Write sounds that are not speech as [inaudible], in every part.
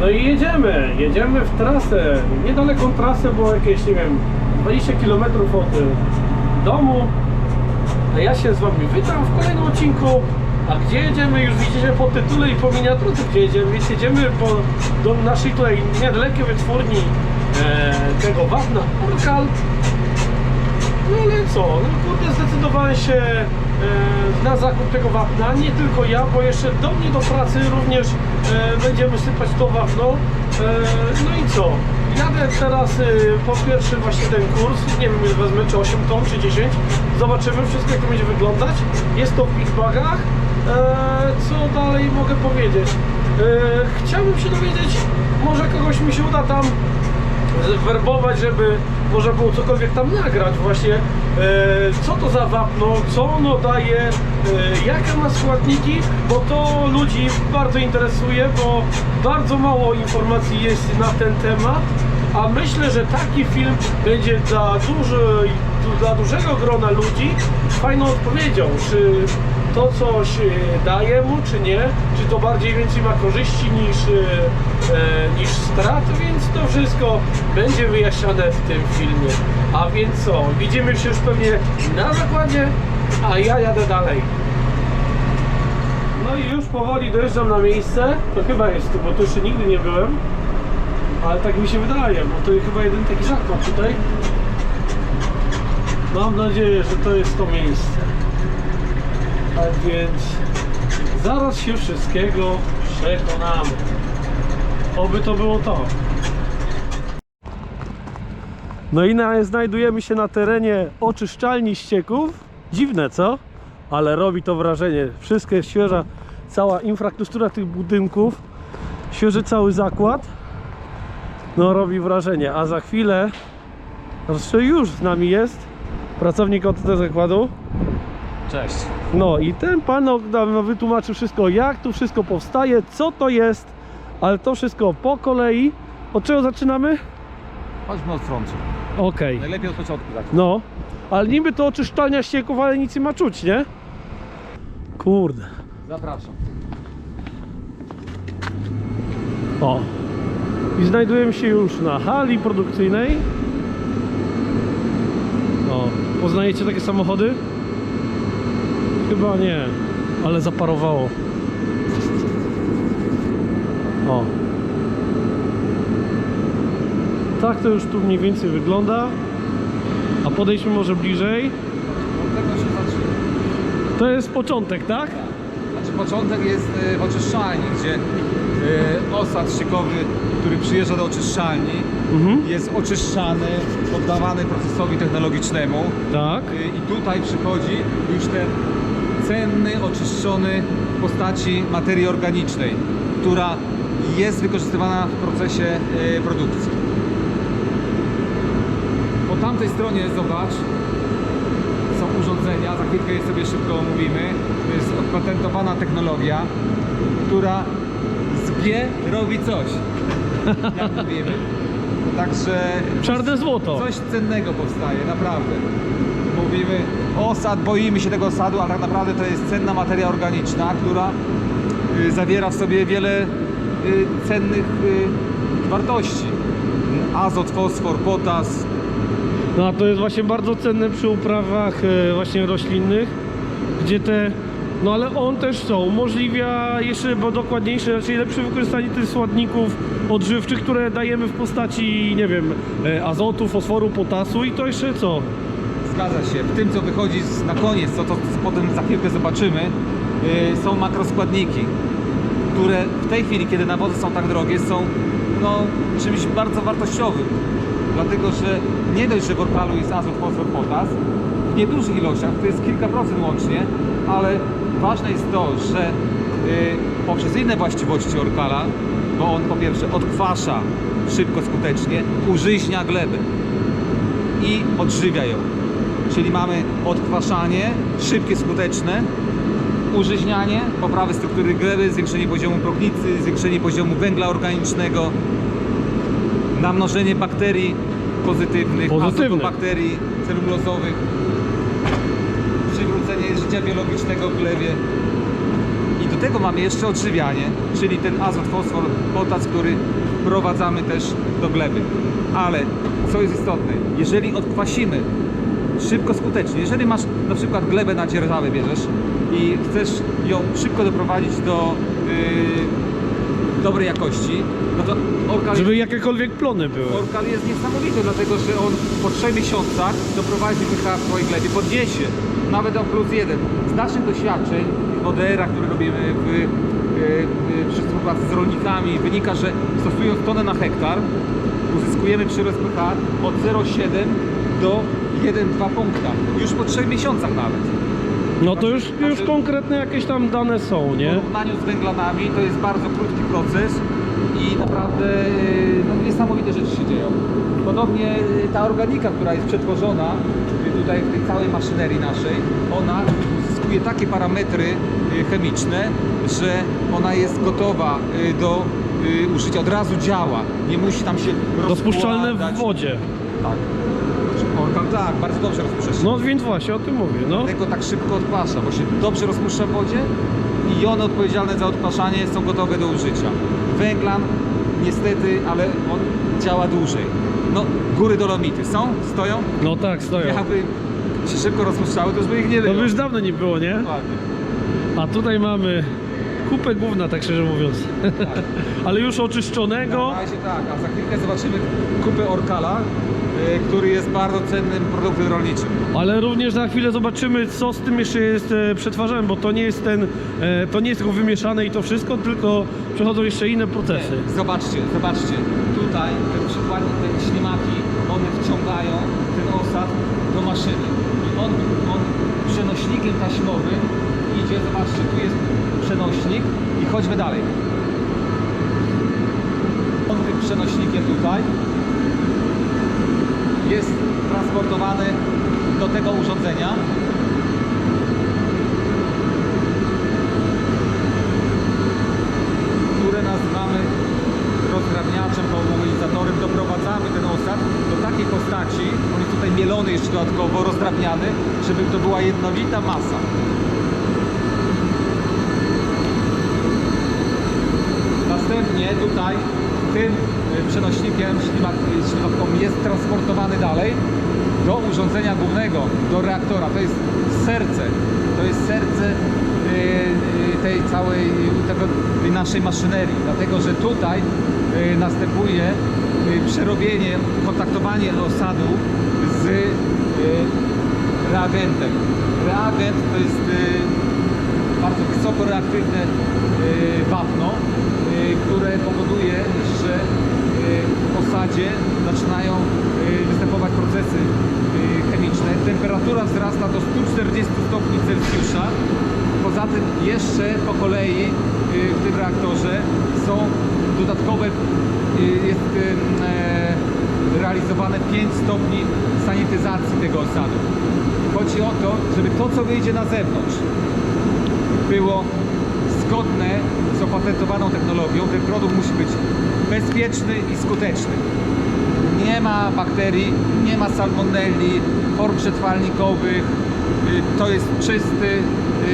No i jedziemy, jedziemy w trasę, niedaleką trasę, bo jakieś, nie wiem, 20 km od y, domu. A ja się z wami witam w kolejnym odcinku. A gdzie jedziemy? Już widzicie po tytule i po miniaturce, gdzie jedziemy. Więc jedziemy po, do naszej tutaj niedalekiej wytwórni e, tego wapna Urkal. No ale co, no kurde zdecydowałem się na zakup tego wapna, nie tylko ja, bo jeszcze do mnie do pracy również e, będziemy sypać to wapno. E, no i co, jadę teraz e, po pierwszy właśnie ten kurs, nie wiem ile wezmę, czy 8 ton, czy 10, zobaczymy wszystko jak to będzie wyglądać. Jest to w bagach. E, co dalej mogę powiedzieć? E, chciałbym się dowiedzieć, może kogoś mi się uda tam werbować, żeby można było cokolwiek tam nagrać właśnie e, co to za wapno, co ono daje, e, jakie ma składniki, bo to ludzi bardzo interesuje, bo bardzo mało informacji jest na ten temat, a myślę, że taki film będzie dla, duży, dla dużego grona ludzi fajną odpowiedzią, czy to coś daje mu, czy nie, czy to bardziej więcej ma korzyści niż, e, e, niż strat, więc to wszystko będzie wyjaśnione w tym filmie. A więc co, widzimy się już pewnie na zakładzie, a ja jadę dalej. No i już powoli dojeżdżam na miejsce, to chyba jest tu, bo tu jeszcze nigdy nie byłem, ale tak mi się wydaje, bo to chyba jeden taki zakład tutaj. Mam nadzieję, że to jest to miejsce. Tak więc zaraz się wszystkiego przekonamy. Oby to było to. No i na, znajdujemy się na terenie oczyszczalni ścieków. Dziwne, co? Ale robi to wrażenie. Wszystko jest świeża, cała infrastruktura tych budynków, świeży cały zakład. No robi wrażenie, a za chwilę, zresztą już z nami jest pracownik od tego zakładu. Cześć. No i ten pan no, nam wytłumaczył wszystko, jak tu wszystko powstaje, co to jest, ale to wszystko po kolei. Od czego zaczynamy? Chodźmy od frontu. Okej. Najlepiej od początku tak. No, ale niby to oczyszczalnia ścieków, ale nic nie ma czuć, nie? Kurde. Zapraszam. O. I znajdujemy się już na hali produkcyjnej. O, poznajecie takie samochody? Chyba nie, ale zaparowało. O. Tak to już tu mniej więcej wygląda. A podejdźmy może bliżej. Od tego się zaczyna. To jest początek, tak? Znaczy początek jest e, w oczyszczalni, gdzie e, osad ściekowy, który przyjeżdża do oczyszczalni, Mhm. jest oczyszczany, poddawany procesowi technologicznemu Tak. e, i tutaj przychodzi już ten cenny, oczyszczony w postaci materii organicznej, która jest wykorzystywana w procesie e, produkcji. Po tamtej stronie zobacz, są urządzenia, za chwilkę je sobie szybko omówimy. To jest opatentowana technologia, która z G robi coś, [laughs] jak mówimy. Także Czarne złoto. coś cennego powstaje, naprawdę. Mówimy osad, boimy się tego osadu, a tak naprawdę to jest cenna materia organiczna, która y, zawiera w sobie wiele y, cennych y, wartości. Azot, fosfor, potas, No a to jest właśnie bardzo cenne przy uprawach właśnie roślinnych, gdzie te, no ale on też co, umożliwia jeszcze bo dokładniejsze, raczej lepsze wykorzystanie tych składników odżywczych, które dajemy w postaci, nie wiem, azotu, fosforu, potasu i to jeszcze co? Zgadza się. W tym, co wychodzi na koniec, co, to potem za chwilkę zobaczymy, yy, są makroskładniki, które w tej chwili, kiedy nawozy są tak drogie, są no, czymś bardzo wartościowym. Dlatego, że nie dość, że w orkalu jest azot, fosfor, potas, w niedużych ilościach, to jest kilka procent łącznie, ale ważne jest to, że yy, poprzez inne właściwości orkala, bo on po pierwsze odkwasza szybko, skutecznie, użyźnia glebę i odżywia ją. Czyli mamy odkwaszanie, szybkie, skuteczne, użyźnianie, poprawę struktury gleby, zwiększenie poziomu prognicy, zwiększenie poziomu węgla organicznego, namnożenie bakterii pozytywnych, Pozytywnych. bakterii celulozowych, przywrócenie życia biologicznego w glebie. I do tego mamy jeszcze odżywianie, czyli ten azot, fosfor, potas, który wprowadzamy też do gleby. Ale co jest istotne, jeżeli odkwasimy szybko, skutecznie, jeżeli masz na przykład glebę na dzierżawę bierzesz i chcesz ją szybko doprowadzić do yy, dobrej jakości, no to orkal Żeby jakiekolwiek plony były. Orkal jest niesamowity, dlatego że on po 3 miesiącach doprowadzi pH w twojej glebie, podniesie, nawet o plus 1. Z naszych doświadczeń w ODR-ach, które robimy w, y, y, przy współpracy z rolnikami, wynika, że stosując tonę na hektar, uzyskujemy przyrost pH od 0,7 do 1,2 punkta. Już po 3 miesiącach nawet. No to już, już konkretne jakieś tam dane są, W nie? porównaniu z węglanami to jest bardzo krótki proces i naprawdę yy, no, niesamowite rzeczy się dzieją. Podobnie yy, ta organika, która jest przetworzona yy, tutaj w tej całej maszynerii naszej, ona uzyskuje takie parametry yy, chemiczne, że ona jest gotowa yy, do yy, użycia, od razu działa. Nie musi tam się Rozpuszczalne rozkładać. w wodzie. Tak. Tak, bardzo dobrze rozpuszcza się. No więc właśnie o tym mówię, no. Dlatego tak szybko odkwasza, bo się dobrze rozpuszcza w wodzie i jony odpowiedzialne za odkwaszanie są gotowe do użycia. Węglan niestety, ale on działa dłużej. No, góry Dolomity są? Stoją? No tak, stoją. Jakby się szybko rozpuszczały, to już by ich nie było. by już dawno nie było, nie? Dokładnie. A tutaj mamy kupę gówna, tak szczerze mówiąc. Tak. [laughs] Ale już oczyszczonego. Na razie tak, a za chwilkę zobaczymy kupę Orkala, y, który jest bardzo cennym produktem rolniczym. Ale również za chwilę zobaczymy, co z tym jeszcze jest e, przetwarzane, bo to nie jest ten, e, to nie jest tylko wymieszane i to wszystko, tylko przechodzą jeszcze inne procesy. Zobaczcie, zobaczcie. Tutaj te przykładnie te ślimaki, one wciągają ten osad do maszyny. I on, on przenośnikiem taśmowym idzie, zobaczcie, tu jest przenośnik i chodźmy dalej. On tym przenośnikiem tutaj jest transportowany do tego urządzenia. które nazywamy rozdrabniaczem, homogenizatorem, doprowadzamy ten osad do takiej postaci, on jest tutaj mielony jeszcze dodatkowo, rozdrabniany, żeby to była jednolita masa. Następnie tutaj tym y, przenośnikiem ślimak, ślimaką jest transportowany dalej do urządzenia głównego, do reaktora. To jest serce, to jest serce y, y, tej całej tej naszej maszynerii, dlatego że tutaj y, następuje y, przerobienie, kontaktowanie osadu z y, reagentem. Reagent to jest y, bardzo wysoko reaktywne y, wapno, y, które powoduje, że y, w osadzie zaczynają y, występować procesy y, chemiczne. Temperatura wzrasta do 140 stopni Celsjusza. Poza tym jeszcze po kolei w tym reaktorze są dodatkowe, jest realizowane 5 stopni sanityzacji tego osadu. Chodzi o to, żeby to, co wyjdzie na zewnątrz, było zgodne z opatentowaną technologią. Ten produkt musi być bezpieczny i skuteczny. Nie ma bakterii, nie ma salmonelli, form przetrwalnikowych. Y, To jest czysty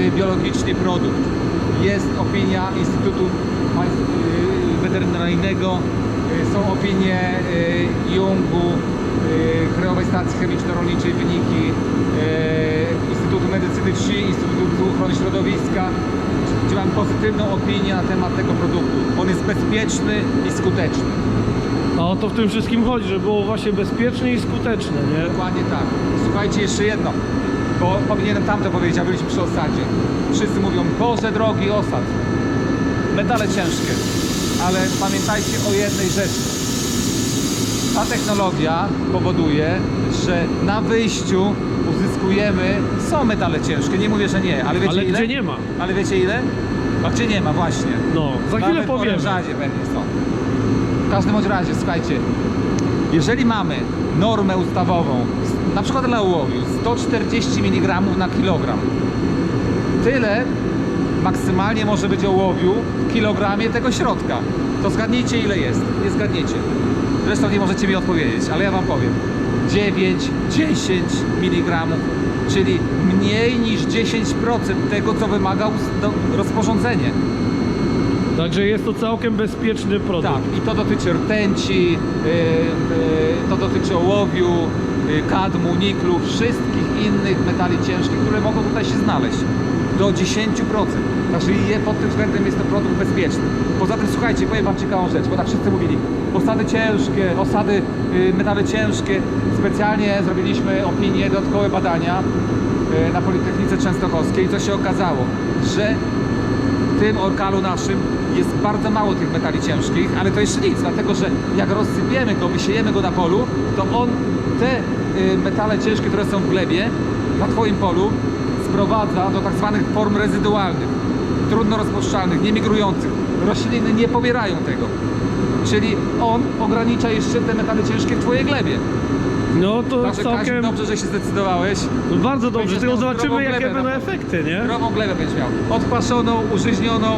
y, biologicznie produkt. Jest opinia Instytutu y, Weterynaryjnego, są opinie Jungu, Krajowej Stacji Chemiczno-Rolniczej, wyniki Instytutu Medycyny Wsi, Instytutu Ochrony Środowiska, mam pozytywną opinię na temat tego produktu. On jest bezpieczny i skuteczny. A o to w tym wszystkim chodzi, żeby było właśnie bezpieczne i skuteczne, nie? Dokładnie tak. Słuchajcie, jeszcze jedno, bo powinienem tamto powiedzieć, a byliśmy przy osadzie. Wszyscy mówią, Boże drogi osad, metale ciężkie, ale pamiętajcie o jednej rzeczy. Ta technologia powoduje, że na wyjściu uzyskujemy, są metale ciężkie, nie mówię, że nie, ale wiecie Ale ile? gdzie nie ma? Ale wiecie ile? A gdzie nie ma, właśnie. No, za chwilę Nawet w powiemy. orężadzie pewnie są. W każdym bądź razie, słuchajcie, jeżeli mamy normę ustawową, na przykład dla ołowiu, 140 mg na kilogram, tyle maksymalnie może być ołowiu w kilogramie tego środka. To zgadnijcie ile jest. Nie zgadniecie. Zresztą nie możecie mi odpowiedzieć, ale ja wam powiem. 9-10 mg, czyli mniej niż 10% tego, co wymaga rozporządzenie. Także jest to całkiem bezpieczny produkt. Tak, i to dotyczy rtęci, yy, yy, to dotyczy ołowiu, yy, kadmu, niklu, wszystkich innych metali ciężkich, które mogą tutaj się znaleźć. Do 10%. Także je, pod tym względem jest to produkt bezpieczny. Poza tym, słuchajcie, powiem Wam ciekawą rzecz, bo tak wszyscy mówili, osady ciężkie, osady, yy, metale ciężkie. Specjalnie zrobiliśmy opinie, dodatkowe badania yy, na Politechnice Częstochowskiej i co się okazało, że w tym orkalu naszym jest bardzo mało tych metali ciężkich, ale to jeszcze nic, dlatego że jak rozsypiemy go, wysiejemy go na polu, to on te y, metale ciężkie, które są w glebie na Twoim polu sprowadza do tak zwanych form rezydualnych, trudno rozpuszczalnych, niemigrujących. Rośliny nie pobierają tego. Czyli on ogranicza jeszcze te metale ciężkie w Twojej glebie. No to Także Kazik, całkiem dobrze, że się zdecydowałeś. bardzo dobrze, tylko zobaczymy jakie będą na- efekty, nie? Zdrową glebę będziesz miał. Odpaszoną, użyźnioną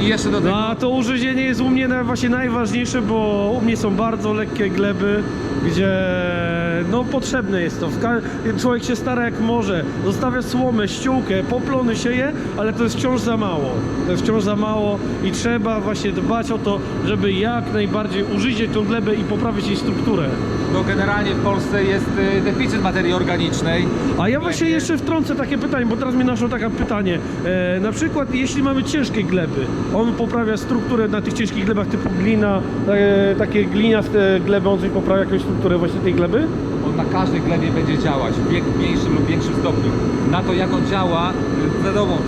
i jeszcze do tego... No a to użyzienie jest u mnie właśnie najważniejsze, bo u mnie są bardzo lekkie gleby, gdzie no potrzebne jest to. Człowiek się stara jak może, zostawia słomę, ściółkę, poplony sieje, ale to jest wciąż za mało. To jest wciąż za mało i trzeba właśnie dbać o to, żeby jak najbardziej użyć tą glebę i poprawić jej strukturę. No generalnie w Polsce jest y, deficyt materii organicznej. A ja właśnie jeszcze wtrącę takie pytanie, bo teraz mi naszło takie pytanie. E, na przykład jeśli mamy ciężkie gleby, on poprawia strukturę na tych ciężkich glebach typu glina, e, takie gliniaste gleby, on coś poprawia jakąś strukturę właśnie tej gleby? On na każdej glebie będzie działać w mniejszym lub większym stopniu. Na to jak on działa, y, wiadomo,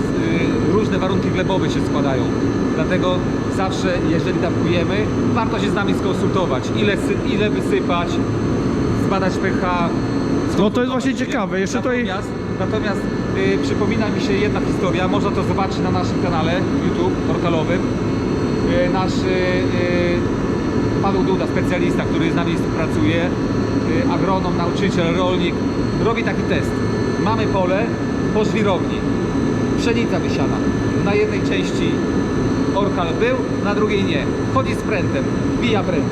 y, różne warunki glebowe się składają. Dlatego zawsze, jeżeli dawkujemy, warto się z nami skonsultować. Ile, ile wysypać, zbadać pH. No to jest właśnie ciekawe. Jeszcze tutaj Natomiast, natomiast y, przypomina mi się jedna historia, można to zobaczyć na naszym kanale YouTube portalowym. Y, nasz y, y, Paweł Duda, specjalista, który z nami współpracuje, y, agronom, nauczyciel, rolnik, robi taki test. Mamy pole po żwirowni, pszenica wysiana. Na jednej części orkal był, na drugiej nie. Chodzi z prętem, wbija pręt.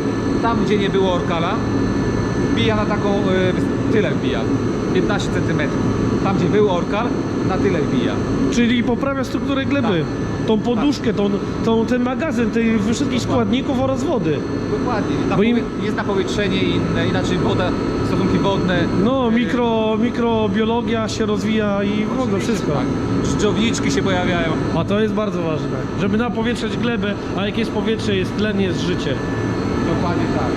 Tam, gdzie nie było orkala, wbija na taką, y, tyle wbija, 15 cm. Tam, gdzie był orkal, na tyle wbija. czyli poprawia strukturę gleby. Tą poduszkę, tą, tą, ten magazyn tych wszystkich składników oraz wody. Dokładnie. Bo im- Napowie- Jest napowietrzenie inne, inaczej woda, stosunki wodne. No, mikro, mikrobiologia się rozwija i w ogóle wszystko. Tak. Dżdżowniczki się pojawiają. A to jest bardzo ważne, żeby napowietrzać glebę, a jak jest powietrze, jest tlen, jest życie. Dokładnie tak.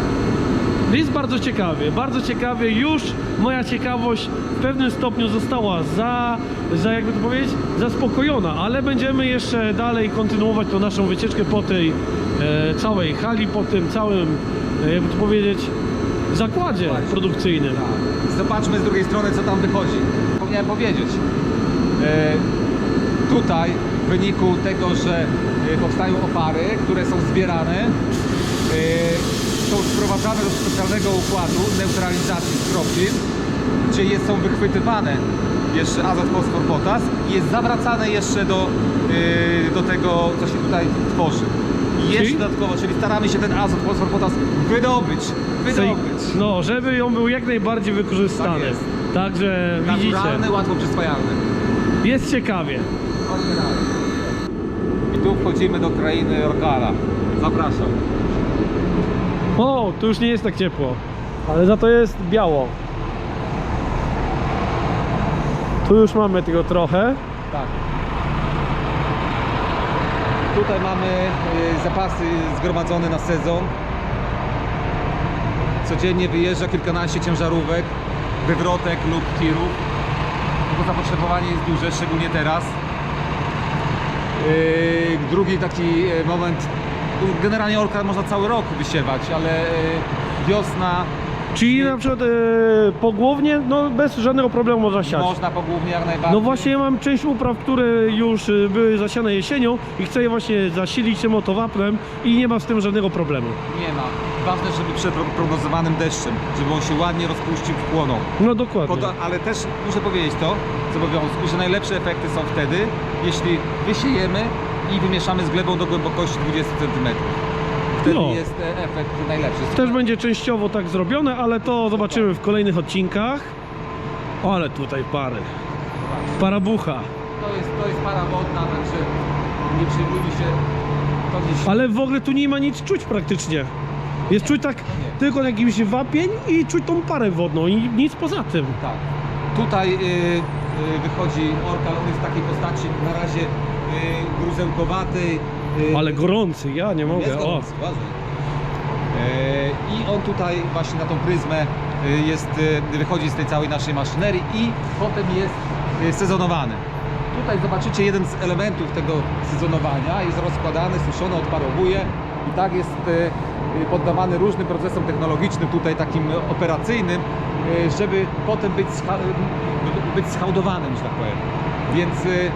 Jest bardzo ciekawie, bardzo ciekawie. Już moja ciekawość w pewnym stopniu została za, za jakby to powiedzieć, zaspokojona, ale będziemy jeszcze dalej kontynuować tą naszą wycieczkę po tej e, całej hali, po tym całym, e, jakby to powiedzieć, zakładzie produkcyjnym. Tak. Zobaczmy z drugiej strony, co tam wychodzi. Powinien powiedzieć. E, tutaj w wyniku tego, że e, powstają opary, które są zbierane, e, są sprowadzane do specjalnego układu neutralizacji skroplin, gdzie jest, są wychwytywane jeszcze azot, fosfor, potas i jest zawracane jeszcze do, e, do tego, co się tutaj tworzy. I jeszcze Czyli? dodatkowo, czyli staramy się ten azot, fosfor, potas wydobyć. Wydobyć. No, żeby ją był jak najbardziej wykorzystany. Tak jest. Także widzicie, Naturalny, łatwo przyswajalny. jest ciekawie. Chodźmy dalej. I tu wchodzimy do krainy Orkala. Zapraszam. O, tu już nie jest tak ciepło, ale za to jest biało. Tu już mamy tego trochę. Tak. Tutaj mamy y, zapasy zgromadzone na sezon. Codziennie wyjeżdża kilkanaście ciężarówek, wywrotek lub tirów. Bo zapotrzebowanie jest duże, szczególnie teraz. Yy, drugi taki e, moment, generalnie orka można cały rok wysiewać, ale e, wiosna Czyli na przykład e, pogłownie, no bez żadnego problemu można siać. można pogłównie jak najbardziej. No właśnie ja mam część upraw, które już e, były zasiane jesienią i chcę je właśnie zasilić tym oto wapnem i nie ma z tym żadnego problemu. Nie ma. Ważne, żeby przed prognozowanym deszczem, żeby on się ładnie rozpuścił, wchłonął. No dokładnie. Poda- ale też muszę powiedzieć to z obowiązku, że najlepsze efekty są wtedy, jeśli wysiejemy i wymieszamy z glebą do głębokości 20 cm. wtedy No. jest e, efekt najlepszy. Też będzie częściowo tak zrobione, ale to zobaczymy w kolejnych odcinkach. Ale tutaj pary. Parabucha. To jest, to jest para wodna, także nie przejmujmy się. To gdzieś... Ale w ogóle tu nie ma nic czuć praktycznie. Jest czuć tak tylko jakiś wapień i czuć tą parę wodną i nic poza tym. Tak. Tutaj y, y, wychodzi orkal, on jest w takiej postaci na razie y, gruzełkowatej. y, Ale gorący, ja nie jest mogę. O. gorący, uważaj. E, I on tutaj właśnie na tą pryzmę y, jest, y, wychodzi z tej całej naszej maszynerii i potem jest y, sezonowany. Tutaj zobaczycie jeden z elementów tego sezonowania, jest rozkładany, suszony, odparowuje i tak jest y, y, poddawany różnym procesom technologicznym, tutaj takim operacyjnym, y, żeby potem być, scha- y, być schałdowanym, że tak powiem. Więc y,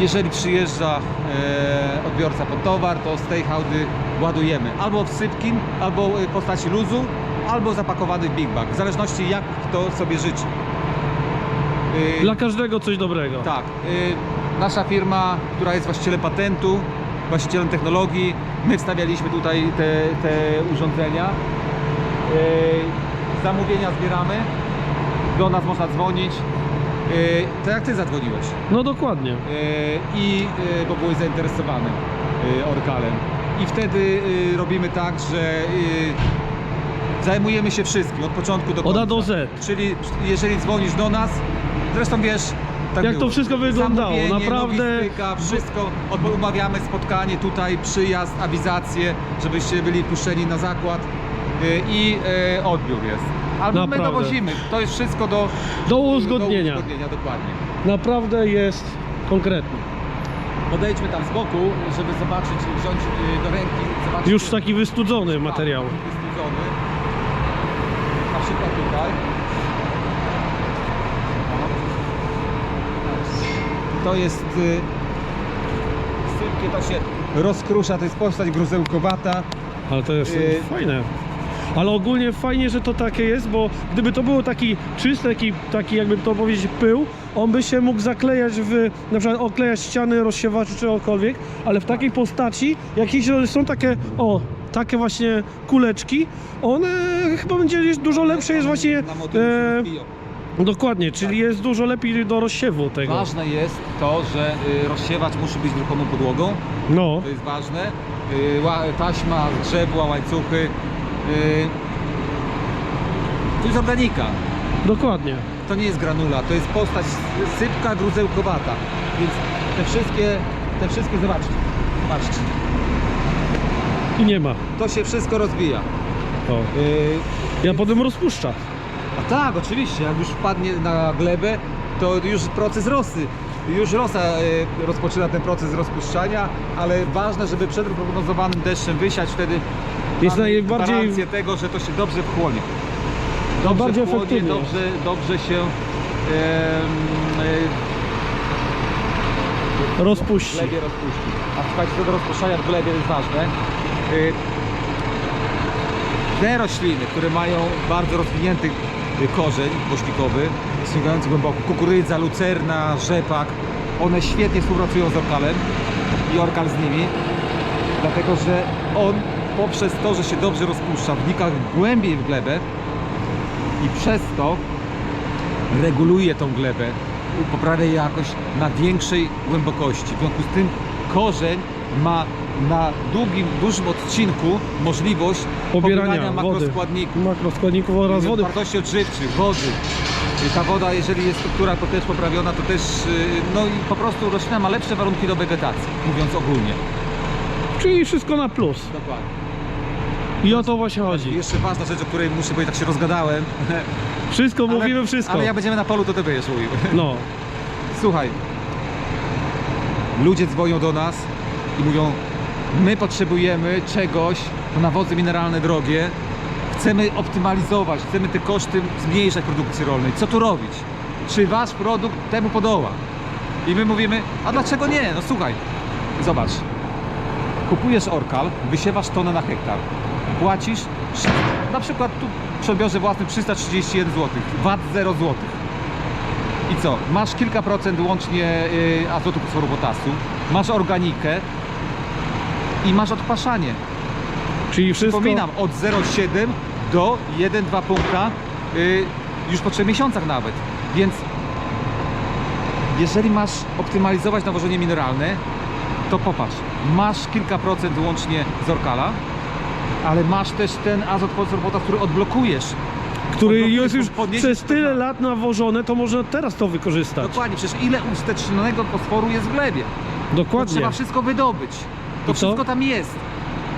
jeżeli przyjeżdża e, odbiorca po towar, to z tej hałdy ładujemy albo w sypkim, albo w postaci luzu, albo zapakowany w big bag, w zależności jak kto sobie życzy. E, Dla każdego coś dobrego. tak, e, nasza firma, która jest właścicielem patentu, właścicielem technologii, my wstawialiśmy tutaj te, te urządzenia. E, zamówienia zbieramy, do nas można dzwonić. To jak ty zadzwoniłeś? No dokładnie. E, i e, bo były zainteresowane e, orkalem. I wtedy robimy tak, że zajmujemy się wszystkim od początku do Od końca. A do Z. Czyli jeżeli dzwonisz do nas, zresztą wiesz, tak Jak to było. wszystko wyglądało, naprawdę. logistyka, wszystko. Od- Umawiamy spotkanie tutaj, przyjazd, awizację, żebyście byli puszczeni na zakład i odbiór jest. Albo my Naprawdę. dowozimy. To jest wszystko do, Do uzgodnienia. Do uzgodnienia dokładnie. Naprawdę jest konkretnie. Podejdźmy tam z boku, żeby zobaczyć, wziąć y, do ręki, zobaczyć. Już taki wystudzony materiał. Wystudzony. Na przykład tutaj. To jest y, sypkie, to się rozkrusza, to jest postać gruzełkowata. Ale to jest Yy. fajne. Ale ogólnie fajnie, że to takie jest, bo gdyby to było taki czysty, taki, taki jakby to powiedzieć pył, on by się mógł zaklejać w, na przykład oklejać ściany, rozsiewaczy czy cokolwiek, ale w takiej postaci, jakieś są takie, o, takie właśnie kuleczki, one chyba będzie dużo lepsze, jest właśnie, e, dokładnie, czyli jest dużo lepiej do rozsiewu tego. Ważne jest to, że y, rozsiewacz musi być ruchomą podłogą. No, To jest ważne. Y, Taśma, grzebła, łańcuchy. Y, To jest organika. dokładnie. To nie jest granula, to jest postać sypka gruzełkowata. Więc te wszystkie, te wszystkie, zobaczcie. Zobaczcie. I nie ma. To się wszystko rozbija. O. Y, Ja potem rozpuszcza. A tak, oczywiście, jak już wpadnie na glebę, to już proces rosy. Już rosa y, rozpoczyna ten proces rozpuszczania, ale ważne, żeby przed prognozowanym deszczem wysiać, wtedy Jest najbardziej- gwarancję tego, że to się dobrze wchłonie. Dobrze Najbardziej wchłonie, efektywnie. dobrze, dobrze się em, y, Rozpuści. w glebie rozpuści. A słuchajcie, do rozpuszczania w glebie jest ważne. Y, Te rośliny, które mają bardzo rozwinięty y, korzeń głośnikowy, sięgający głęboko, kukurydza, lucerna, rzepak, one świetnie współpracują z orkalem i orkal z nimi, dlatego że on poprzez to, że się dobrze rozpuszcza, wnika głębiej w glebę i przez to reguluje tą glebę, poprawia jej jakość na większej głębokości. W związku z tym korzeń ma na długim, dużym odcinku możliwość Pobierania wody. makroskładników, Makroskładników oraz wody. wartości odżywczych, wody. Ta woda, jeżeli jest struktura to też poprawiona, to też, yy, no i po prostu roślina ma lepsze warunki do wegetacji, mówiąc ogólnie. Czyli wszystko na plus. Dokładnie. I o to właśnie chodzi. Jeszcze ważna rzecz, o której muszę powiedzieć, tak się rozgadałem. [laughs] Wszystko, Ale- mówimy wszystko. Ale jak będziemy na polu, to ty będziesz mówił. [laughs] No, Słuchaj, ludzie dzwonią do nas i mówią, my potrzebujemy czegoś, to nawozy mineralne drogie, chcemy optymalizować, chcemy te koszty zmniejszać produkcji rolnej. Co tu robić? Czy wasz produkt temu podoła? I my mówimy, a dlaczego nie? No słuchaj, zobacz, kupujesz orkal, wysiewasz tonę na hektar, płacisz na przykład tu przy odbiorze własnym 331 zł, VAT 0 zł. I co? Masz kilka procent łącznie y, azotu, fosforu, potasu, masz organikę, i masz odpaszanie. Czyli wszystko... Przypominam, od 0,7 do 1,2 punkta y, już po 3 miesiącach nawet. Więc jeżeli masz optymalizować nawożenie mineralne, to popatrz, masz kilka procent łącznie z Orkala, ale masz też ten azot fosfor potas, który odblokujesz. który Odblokujesz, jest już podniesiesz przez tyle lat nawożone, to można teraz to wykorzystać. Dokładnie, przecież ile ustatecznionego fosforu jest w glebie? To Dokładnie. trzeba wszystko wydobyć. To I co? wszystko tam jest.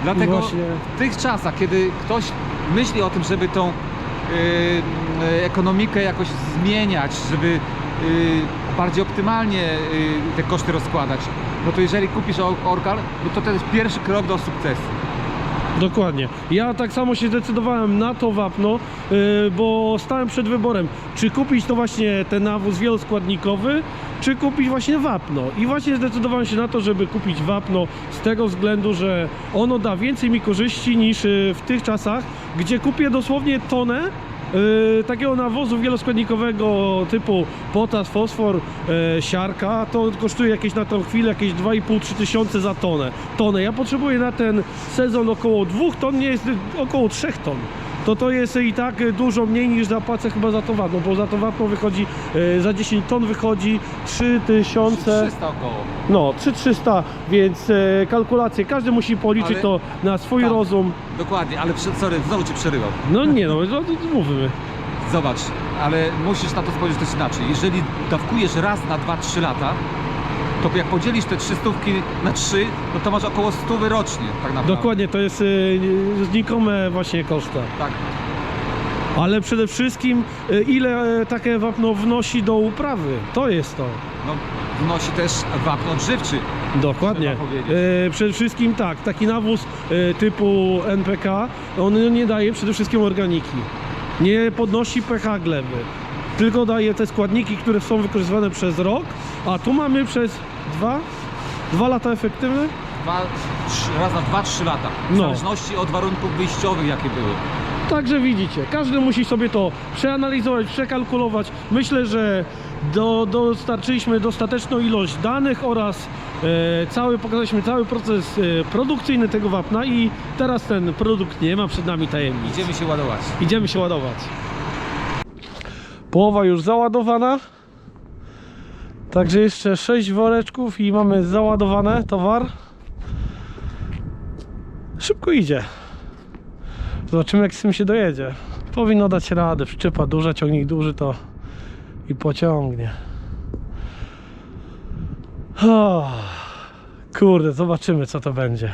Dlatego właśnie- w tych czasach, kiedy ktoś myśli o tym, żeby tą yy, yy, ekonomikę jakoś zmieniać, żeby yy, bardziej optymalnie te koszty rozkładać, no to jeżeli kupisz Or- Orkal, no to to jest pierwszy krok do sukcesu. Dokładnie. Ja tak samo się zdecydowałem na to wapno, yy, bo stałem przed wyborem, czy kupić to właśnie ten nawóz wieloskładnikowy, czy kupić właśnie wapno. I właśnie zdecydowałem się na to, żeby kupić wapno z tego względu, że ono da więcej mi korzyści niż yy, w tych czasach, gdzie kupię dosłownie tonę Yy, takiego nawozu wieloskładnikowego typu potas, fosfor, yy, siarka, to kosztuje jakieś na tą chwilę jakieś 2,5-3 tysiące za tonę. tonę. Ja potrzebuję na ten sezon około 2 ton, nie jest około 3 ton. To to jest i tak dużo mniej niż zapłacę chyba za to wapno, bo za to wapno wychodzi, yy, za 10 ton wychodzi 3 tysiące, 300 około. no 3300, więc yy, kalkulacje, każdy musi policzyć Ale- to na swój tak. rozum. Dokładnie, ale sorry, znowu Cię przerywam. No nie no, no, to mówmy. Zobacz, ale musisz na to spojrzeć też inaczej. Jeżeli dawkujesz raz na 2-3 lata, to jak podzielisz te 300 na 3, no to masz około 100 rocznie tak naprawdę. Dokładnie, to jest y, znikome właśnie koszta. Tak. Ale przede wszystkim y, ile y, takie wapno wnosi do uprawy, to jest to. No, wnosi też wapno odżywczy. Dokładnie. Trzeba powiedzieć. Y, przede wszystkim tak, taki nawóz y, typu NPK, on nie daje przede wszystkim organiki. Nie podnosi pH gleby. Tylko daje te składniki, które są wykorzystywane przez rok, a tu mamy przez dwa, dwa lata efektywne. Dwa, trzy, raz na 2-3 lata. W No. zależności od warunków wyjściowych, jakie były. Także widzicie, każdy musi sobie to przeanalizować, przekalkulować. Myślę, że do, dostarczyliśmy dostateczną ilość danych oraz e, cały, pokazaliśmy cały proces e, produkcyjny tego wapna i teraz ten produkt nie ma przed nami tajemnic. Idziemy się ładować. Idziemy się ładować. Połowa już załadowana. Także jeszcze 6 woreczków i mamy załadowane towar. Szybko idzie. Zobaczymy jak z tym się dojedzie. Powinno dać radę. Przyczepa duża, ciągnik duży to i pociągnie. O, kurde, zobaczymy co to będzie.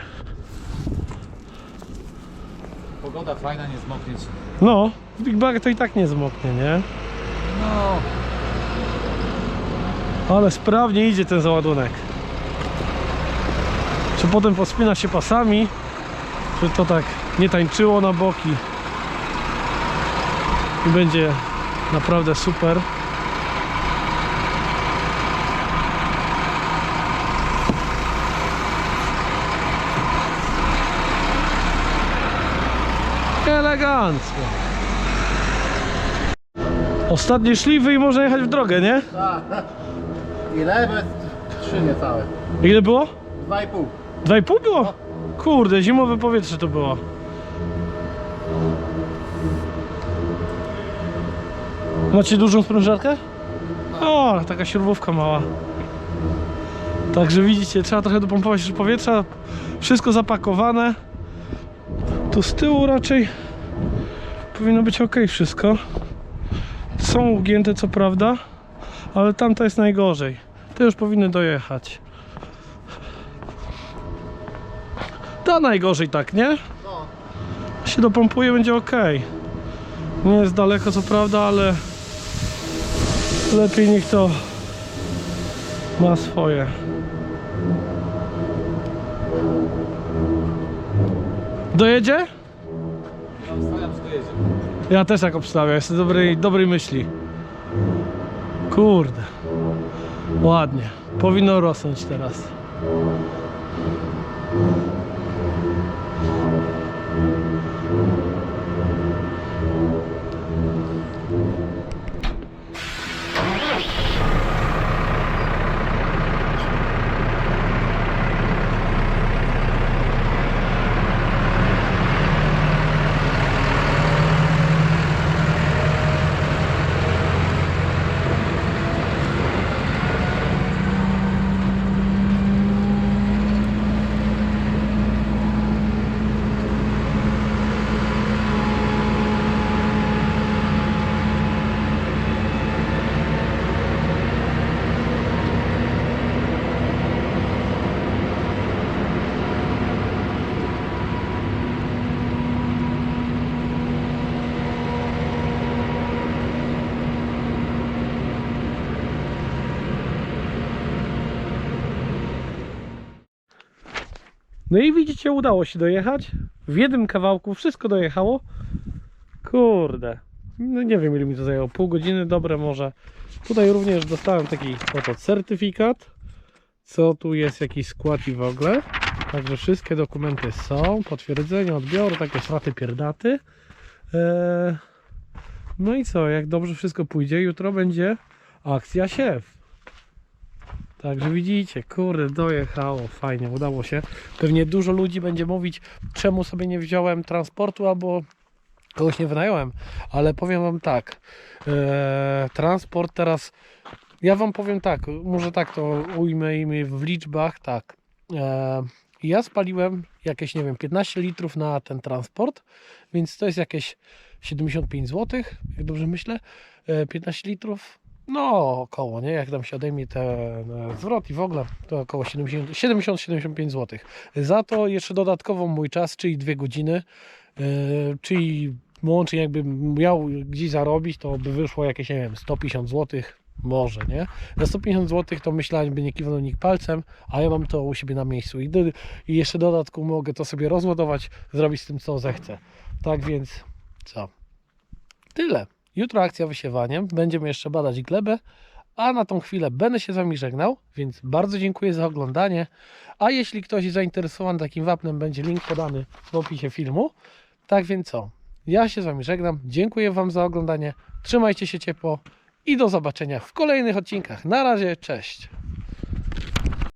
Pogoda fajna, nie zmoknieć. No, w Big Bag to i tak nie zmoknie, nie? No, Ale sprawnie idzie ten załadunek. Czy potem pospina się pasami, żeby to tak nie tańczyło na boki. I będzie naprawdę super. Elegancko. Ostatnie szlify i można jechać w drogę, nie? Ile? Bez trzy niecałe. Ile było? Dwa i pół. 2,5 było? Kurde, zimowe powietrze to było. Macie dużą sprężarkę? O, taka śrubówka mała. Także widzicie, trzeba trochę dopompować jeszcze powietrza. Wszystko zapakowane. Tu z tyłu raczej powinno być ok wszystko. Są ugięte co prawda, ale tamta jest najgorzej. Te już powinny dojechać. To najgorzej tak, nie? No. Się dopompuje, będzie ok. Nie jest daleko co prawda, ale lepiej niech to ma swoje. Dojedzie? ja obstawiam, że dojedzie. Ja też tak obstawiam, jestem dobrej, dobrej myśli. Kurde. Ładnie. Powinno rosnąć teraz. No i widzicie, udało się dojechać. W jednym kawałku wszystko dojechało. Kurde. No nie wiem ile mi to zajęło. Pół godziny, dobre może. Tutaj również dostałem taki oto certyfikat. Co tu jest, jakiś skład i w ogóle. Także wszystkie dokumenty są. Potwierdzenie odbioru, takie sraty pierdaty. Eee, no i co, jak dobrze wszystko pójdzie, jutro będzie akcja siew. Także widzicie, kurde, dojechało, fajnie, udało się. Pewnie dużo ludzi będzie mówić, czemu sobie nie wziąłem transportu albo kogoś nie wynająłem, ale powiem Wam tak, e, transport teraz, ja Wam powiem tak, może tak to ujmijmy w liczbach, tak, e, ja spaliłem jakieś, nie wiem, 15 litrów na ten transport, więc to jest jakieś 75 zł, jak dobrze myślę, e, 15 litrów, no około, nie, jak tam się odejmie ten e, zwrot i w ogóle, to około 70 70-75 zł. Za to jeszcze dodatkowo mój czas, czyli dwie godziny, e, czyli łącznie jakbym miał gdzieś zarobić, to by wyszło jakieś, nie wiem, 150 zł, może, nie? Za 150 zł to myślałem, by nie kiwnął nikt palcem, a ja mam to u siebie na miejscu i, do, i jeszcze dodatku mogę to sobie rozładować, zrobić z tym co zechcę. Tak więc, co? Tyle. Jutro akcja wysiewaniem, będziemy jeszcze badać glebę, a na tą chwilę będę się z Wami żegnał, więc bardzo dziękuję za oglądanie. A jeśli ktoś jest zainteresowany takim wapnem, będzie link podany w opisie filmu. Tak więc co? Ja się z Wami żegnam. Dziękuję Wam za oglądanie. Trzymajcie się ciepło i do zobaczenia w kolejnych odcinkach. Na razie, cześć.